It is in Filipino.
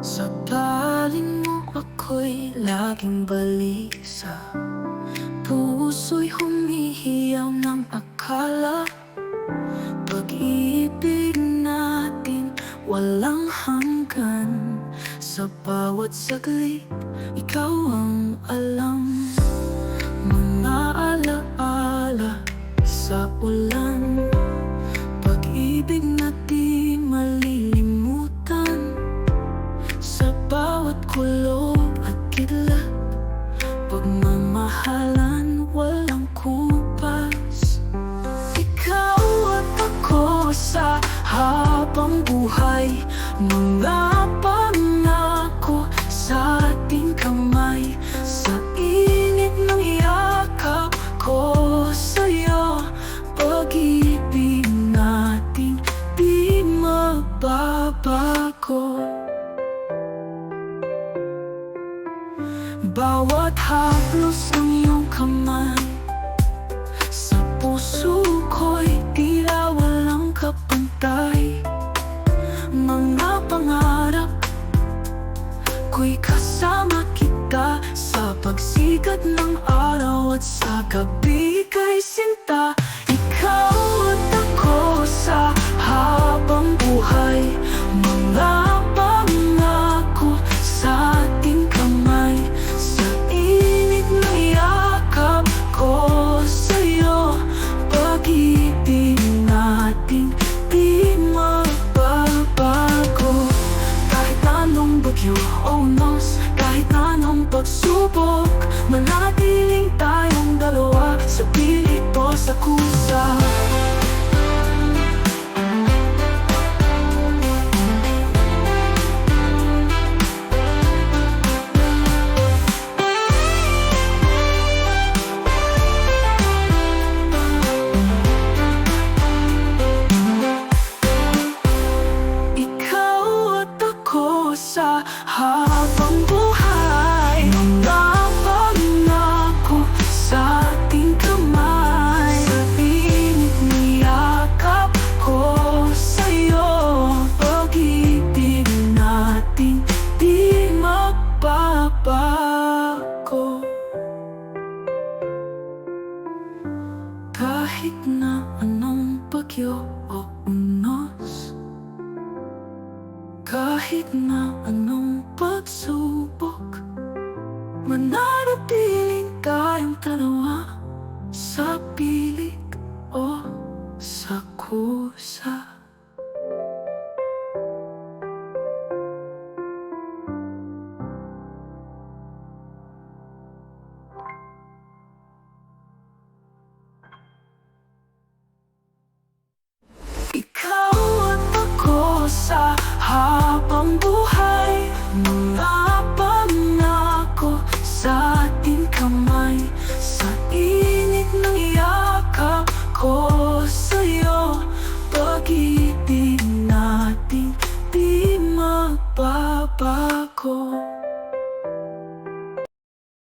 Sa paling mo ako'y laging balisa. Puso'y humihiyaw ng akala. Pag-ibig natin walang hanggan. Sa bawat saglit, ikaw ang alam. Mga alaala sa ulan bawat kulog at kidlat Pagmamahalan walang kumpas Ikaw at ako sa habang buhay Mga pangako sa ating kamay. Sa init ng yakap ko sa'yo Pag-ibig natin di magbabago Bawat haplos ng iyong kamay. Sa puso ko'y tila walang kapantay. Mga pangarap Ko'y kasama kita. Sa pagsikat ng araw At sa gabi kay sinta. Ikaw at ako sa habang buhay. Mga anong bagyo o unos Kahit anong pagsubok Manatiling tayong dalawa. Sa pilit o sa kusa habang buhay Mga pangako sa ating kamay. Sa init niyakap ko sa'yo Pag-ibig natin di magbabago Kahit na anong bagyo Mananatiling tayong dalawa Sa pilik o sa kusa.